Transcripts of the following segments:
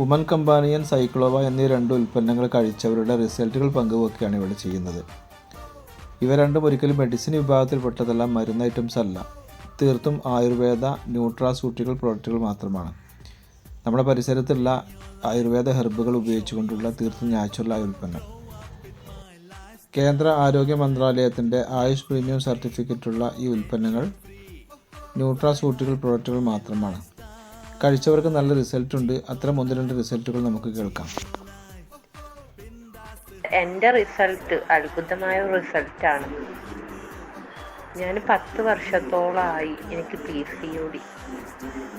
Woman companion സൈക്ലോവ എന്നീ രണ്ട് ഉൽപ്പന്നങ്ങൾ കഴിച്ചവരുടെ റിസൾട്ടുകൾ പങ്കുവെക്കുകയാണ് ഇവിടെ ചെയ്യുന്നത്. ഇവ രണ്ടും ഒരിക്കലും മെഡിസിൻ വിഭാഗത്തിൽപ്പെട്ടതല്ല മരുന്ന് ഐറ്റംസ് അല്ല. തീർത്തും ആയുർവേദ ന്യൂട്രാസ്യൂട്ടിക്കൽ പ്രോഡക്റ്റുകൾ മാത്രമാണ്. നമ്മുടെ പരിസരത്തുള്ള ആയുർവേദ ഹെർബുകൾ ഉപയോഗിച്ചുകൊണ്ടുള്ള തീർത്തും നാച്ചുറലായ ഉൽപ്പന്നം. കേന്ദ്ര ആരോഗ്യ മന്ത്രാലയത്തിന്റെ ആയുഷ് പ്രീമിയം സർട്ടിഫിക്കറ്റുള്ള ഈ ഉൽപ്പന്നങ്ങൾ ന്യൂട്രാസ്യൂട്ടിക്കൽ പ്രോഡക്റ്റുകൾ മാത്രമാണ്. കഴിച്ചവർക്ക് നല്ല റിസൾട്ട് ഉണ്ട്. അത്തരം ഒന്ന് രണ്ട് റിസൾട്ടുകൾ നമുക്ക് കേൾക്കാം. എന്റെ റിസൾട്ട് അത്ഭുതമായ റിസൾട്ടാണ് ഞാൻ പത്ത് വർഷത്തോളമായി എനിക്ക് P C O D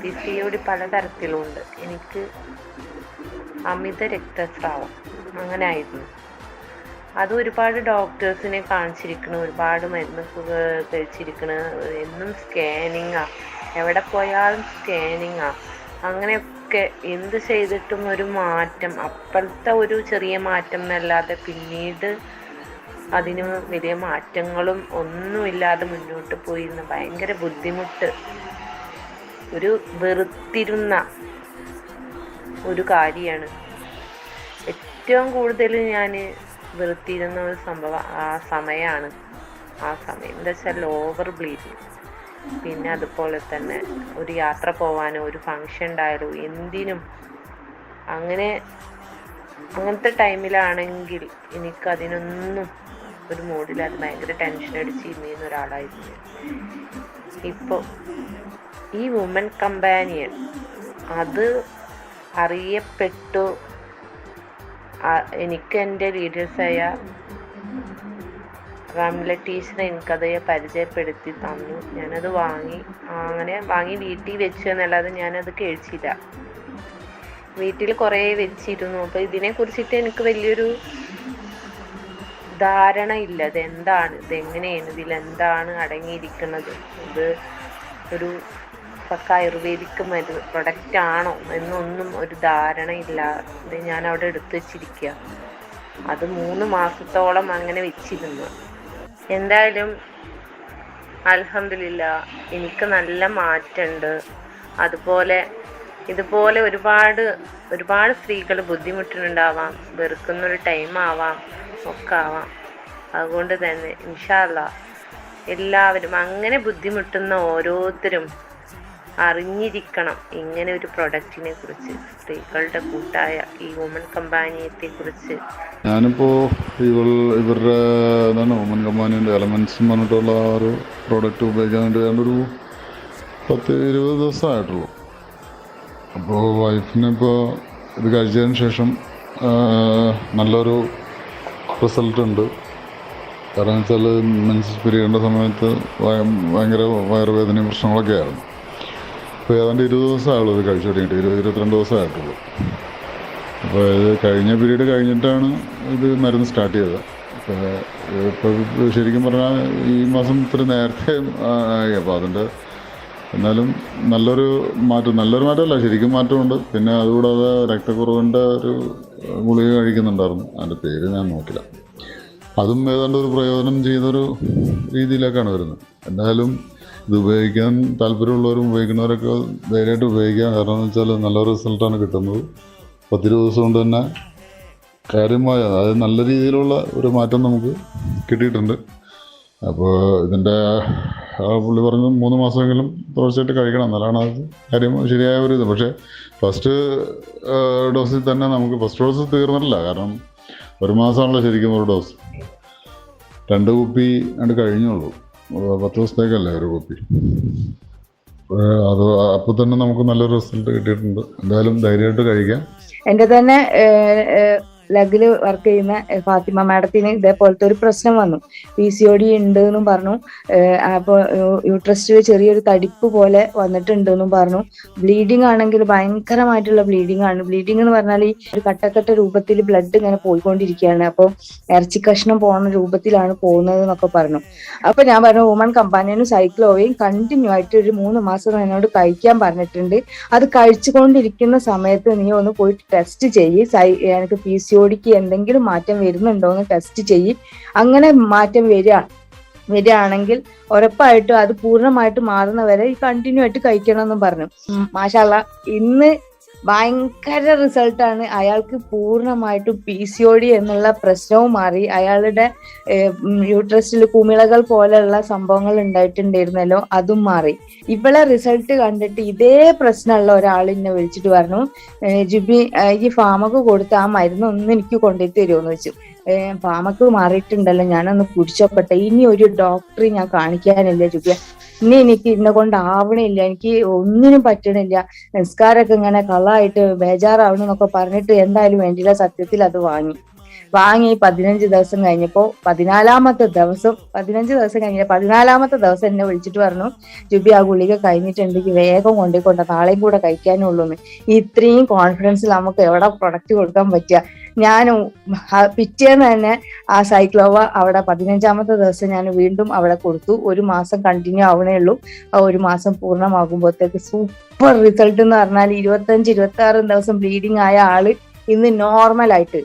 P C O D പലതരത്തിലുണ്ട്. എനിക്ക് അമിത രക്തസ്രാവം അങ്ങനെ ആയിരുന്നു അത് ഒരുപാട് ഡോക്ടേഴ്സിനെ കാണിച്ചിരിക്കണം ഒരുപാട് മരുന്ന് കഴിച്ചിരിക്കണം. എന്നും സ്കാനിങ്ങാണ് എവിടെ പോയാലും സ്കാനിങ്ങാ അങ്ങനെയൊക്കെ എന്ത് ചെയ്തിട്ടും ഒരു മാറ്റം അപ്പോഴത്തെ ഒരു ചെറിയ മാറ്റം എന്നല്ലാതെ പിന്നീട് അതിന് വലിയ മാറ്റങ്ങളും ഒന്നുമില്ലാതെ മുന്നോട്ട് പോയിരുന്ന. ഭയങ്കര ബുദ്ധിമുട്ട് ഒരു വെറുത്തിരുന്ന ഒരു കാര്യമാണ്. ഏറ്റവും കൂടുതൽ ഞാൻ വെറുത്തിരുന്ന ഒരു സംഭവം ആ സമയമാണ്. ആ സമയം എന്താ വെച്ചാൽ ഓവർ ബ്ലീഡിങ് പിന്നെ അതുപോലെ തന്നെ ഒരു യാത്ര പോവാനോ ഒരു ഫങ്ഷൻ ഉണ്ടായാലോ എന്തിനും. അങ്ങനെ അങ്ങനത്തെ ടൈമിലാണെങ്കിൽ എനിക്കതിനൊന്നും ഒരു മൂഡില്ലാതെ ഭയങ്കര ടെൻഷൻ അടിച്ച് ഇന്നീന്ന് ഒരാളായിരുന്നു. ഇപ്പോൾ ഈ വുമൻ കമ്പാനിയൻ അത് അറിയപ്പെട്ടു. എനിക്ക് എന്റെ ലീഡേഴ്സായ റംല ടീച്ചർ എനിക്കത് പരിചയപ്പെടുത്തി തന്നു. ഞാനത് വാങ്ങി അങ്ങനെ വാങ്ങി വീട്ടിൽ വെച്ചു എന്നല്ലാതെ ഞാനത് കഴിച്ചില്ല. വീട്ടിൽ കുറേ വെച്ചിരുന്നു. അപ്പോൾ ഇതിനെ കുറിച്ചിട്ട് എനിക്ക് വലിയൊരു ധാരണ ഇല്ല. ഇത് എന്താണ് ഇത് എങ്ങനെയാണ് ഇതിൽ എന്താണ് അടങ്ങിയിരിക്കുന്നത്? ഇത് ഒരു പക്ക ആയുർവേദിക് മരു പ്രൊഡക്റ്റ് ആണോ? എന്നൊന്നും ഒരു ധാരണ ഇല്ലാതെ ഞാൻ അവിടെ എടുത്തു വെച്ചിരിക്കുക അത് മൂന്ന് മാസത്തോളം അങ്ങനെ വെച്ചിരുന്നു. എന്തായാലും അലഹമില്ല എനിക്ക് നല്ല മാറ്റമുണ്ട് അതുപോലെ ഇതുപോലെ ഒരുപാട് ഒരുപാട് സ്ത്രീകൾ ബുദ്ധിമുട്ടുന്നുണ്ടാവാം വെറുക്കുന്നൊരു ടൈം ആവാം ഒക്കെ ആവാം. അതുകൊണ്ട് തന്നെ ഇൻഷാല്ല എല്ലാവരും അങ്ങനെ ബുദ്ധിമുട്ടുന്ന ഓരോരുത്തരും അറിഞ്ഞിരിക്കണം ഇങ്ങനെ ഒരു പ്രൊഡക്റ്റിനെ കുറിച്ച്. സ്ത്രീകളുടെ കൂട്ടായ ഈ വുമൺ കമ്പാനിയത്തെ കുറിച്ച് ഞാനിപ്പോൾ ഇവൾ ഇവരുടെ എന്താണ് വുമൻ കമ്പാനിയുടെ എലമെന്റ്സ് പറഞ്ഞിട്ടുള്ള ഒരു പ്രോഡക്റ്റ് ഉപയോഗിക്കാൻ വേണ്ടി ഞാനൊരു പത്ത് ഇരുപത് ദിവസമായിട്ടുള്ളൂ. അപ്പോൾ വൈഫിനിപ്പോൾ ഇത് കഴിച്ചതിന് ശേഷം നല്ലൊരു റിസൾട്ട് ഉണ്ട്. കാരണം വെച്ചാൽ മെൻസസ് പിരിയേണ്ട സമയത്ത് ഭയ- ഭയങ്കര വയറുവേദനയും പ്രശ്നങ്ങളൊക്കെ ആയിരുന്നു ഇപ്പോൾ ഏതാണ്ട് ഇരുപത് ദിവസമായുള്ളൂ ഇത് കഴിച്ചു തുടങ്ങിയിട്ട്. ഇരുപത് ഇരുപത്തിരണ്ട് ദിവസമായിട്ടുള്ളൂ. അപ്പോൾ ഇത് കഴിഞ്ഞ പീരീഡ് കഴിഞ്ഞിട്ടാണ് ഇത് മരുന്ന് സ്റ്റാർട്ട് ചെയ്തത്. അപ്പോൾ ഇപ്പോൾ ശരിക്കും പറഞ്ഞാൽ ഈ മാസം ഇത്ര നേരത്തെ ആയി. അപ്പോൾ അതിന്റെ എന്നാലും നല്ലൊരു മാറ്റം നല്ലൊരു മാറ്റമല്ല ശരിക്കും മാറ്റമുണ്ട്. പിന്നെ അതുകൂടാതെ രക്തക്കുറവിന്റെ ഒരു ഗുളിക കഴിക്കുന്നുണ്ടായിരുന്നു. അതിന്റെ പേര് ഞാൻ നോക്കില്ല. അതും ഏതാണ്ട് ഒരു പ്രയോജനം ചെയ്തൊരു രീതിയിലേക്കാണ് വരുന്നത്. എന്തായാലും ഇത് ഉപയോഗിക്കാൻ താല്പര്യമുള്ളവരും ഉപയോഗിക്കുന്നവരൊക്കെ ധൈര്യമായിട്ട് ഉപയോഗിക്കാം. കാരണം എന്ന് വെച്ചാൽ നല്ല റിസൾട്ടാണ് കിട്ടുന്നത്. പത്തിരു ദിവസം കൊണ്ട് തന്നെ കാര്യമായ അതായത് നല്ല രീതിയിലുള്ള ഒരു മാറ്റം നമുക്ക് കിട്ടിയിട്ടുണ്ട്. അപ്പോൾ ഇതിന്റെ പുള്ളി പറഞ്ഞു മൂന്ന് മാസമെങ്കിലും തുടർച്ചയായിട്ട് കഴിക്കണം. എന്നാലാണ് അത് കാര്യം ശരിയായ ഒരു ഇത്. പക്ഷേ ഫസ്റ്റ് ഡോസിൽ തന്നെ നമുക്ക് ഫസ്റ്റ് ഡോസ് തീർന്നിട്ടില്ല. കാരണം ഒരു മാസമാണല്ലോ ശരിക്കും ഒരു ഡോസ് രണ്ട് കുപ്പി കണ്ട് കഴിഞ്ഞുള്ളൂ. പത്ത് ദിവസത്തേക്കല്ലേ ഒരു കോപ്പി അത് അപ്പോൾ തന്നെ നമുക്ക് നല്ലൊരു റിസൾട്ട് കിട്ടിയിട്ടുണ്ട്. എന്തായാലും ധൈര്യമായിട്ട് കഴിക്കാം. എന്റെ തന്നെ ലഗിൽ വർക്ക് ചെയ്യുന്ന ഫാത്തിമ മാഡത്തിന് ഇതേപോലത്തെ ഒരു പ്രശ്നം വന്നു. പി സി ഒ ഡി ഉണ്ട് എന്നും പറഞ്ഞു അപ്പോൾ യൂട്രസ്റ്റിൽ ചെറിയൊരു തടിപ്പ് പോലെ വന്നിട്ടുണ്ട് എന്നും പറഞ്ഞു. ബ്ലീഡിങ് ആണെങ്കിൽ ഭയങ്കരമായിട്ടുള്ള ബ്ലീഡിങ് ആണ്. ബ്ലീഡിങ് എന്ന് പറഞ്ഞാൽ ഈ ഒരു കട്ടക്കട്ട രൂപത്തിൽ ബ്ലഡ് ഇങ്ങനെ പോയിക്കൊണ്ടിരിക്കുകയാണ്. അപ്പോൾ ഇറച്ചി കഷ്ണം പോകുന്ന രൂപത്തിലാണ് പോകുന്നത് എന്നൊക്കെ പറഞ്ഞു. അപ്പൊ ഞാൻ പറഞ്ഞു വുമൺ കമ്പാനിയനും സൈക്ലോവയും കണ്ടിന്യൂ ആയിട്ട് ഒരു മൂന്ന് മാസം എന്നോട് കഴിക്കാൻ പറഞ്ഞിട്ടുണ്ട്. അത് കഴിച്ചുകൊണ്ടിരിക്കുന്ന സമയത്ത് നീ ഒന്ന് പോയി ടെസ്റ്റ് ചെയ്യ്. എനിക്ക് പി സി ഒടിക്ക് എന്തെങ്കിലും മാറ്റം വരുന്നുണ്ടോ എന്ന് ടെസ്റ്റ് ചെയ്യും. അങ്ങനെ മാറ്റം വരിക വരികയാണെങ്കിൽ ഉറപ്പായിട്ടും അത് പൂർണമായിട്ട് മാറുന്നവരെ ഈ കണ്ടിന്യൂ ആയിട്ട് കഴിക്കണം എന്ന് പറഞ്ഞു മാഷാല്ല ഇന്ന് ഭയങ്കര റിസൾട്ടാണ്. അയാൾക്ക് പൂർണമായിട്ടും പി സി ഒ ഡി എന്നുള്ള പ്രശ്നവും മാറി. അയാളുടെ യൂട്രസ്റ്റിൽ കുമിളകൾ പോലെയുള്ള സംഭവങ്ങൾ ഉണ്ടായിട്ടുണ്ടായിരുന്നല്ലോ അതും മാറി. ഇവളെ റിസൾട്ട് കണ്ടിട്ട് ഇതേ പ്രശ്നമുള്ള ഒരാൾ എന്നെ വിളിച്ചിട്ട് പറഞ്ഞു ജുബി ഈ ഫാമക്ക് കൊടുത്ത ആ മരുന്ന് ഒന്ന് എനിക്ക് കൊണ്ടുപോയി തരുമോന്ന് വെച്ചു ഫാമക്ക് മാറിയിട്ടുണ്ടല്ലോ ഞാനൊന്ന് കുടിച്ചോക്കട്ടെ. ഇനി ഒരു ഡോക്ടറെ ഞാൻ കാണിക്കാനില്ല ജുബിയ. ഇനി എനിക്ക് ഇന്നെ കൊണ്ട് ആവണില്ല. എനിക്ക് ഒന്നിനും പറ്റണില്ല. നിസ്കാരമൊക്കെ ഇങ്ങനെ കളായിട്ട് ബേജാറാവണെന്നൊക്കെ പറഞ്ഞിട്ട് എന്തായാലും വേണ്ടിയില്ല. സത്യത്തിൽ അത് വാങ്ങി. വാങ്ങി പതിനഞ്ച് ദിവസം കഴിഞ്ഞപ്പോ പതിനാലാമത്തെ ദിവസം പതിനഞ്ച് ദിവസം കഴിഞ്ഞ പതിനാലാമത്തെ ദിവസം എന്നെ വിളിച്ചിട്ട് പറഞ്ഞു ജുബി ആ ഗുളിക കഴിഞ്ഞിട്ടുണ്ടെങ്കിൽ വേഗം കൊണ്ടുപോയിക്കൊണ്ട നാളെയും കൂടെ കഴിക്കാനുള്ളൂ ഇത്രയും കോൺഫിഡൻസിൽ നമുക്ക് എവിടെ പ്രൊഡക്റ്റ് കൊടുക്കാൻ പറ്റുക? ഞാൻ പിറ്റേന്ന് തന്നെ ആ സൈക്ലോവ അവിടെ പതിനഞ്ചാമത്തെ ദിവസം ഞാൻ വീണ്ടും അവിടെ കൊടുത്തു. ഒരു മാസം കണ്ടിന്യൂ ആവണേ ഉള്ളൂ. ആ ഒരു മാസം പൂർണമാകുമ്പോഴത്തേക്ക് സൂപ്പർ റിസൾട്ട് എന്ന് പറഞ്ഞാൽ ഇരുപത്തഞ്ച് ഇരുപത്തി ആറ് ദിവസം ബ്ലീഡിങ് ആയ ആൾ ഇന്ന് നോർമൽ ആയിട്ട്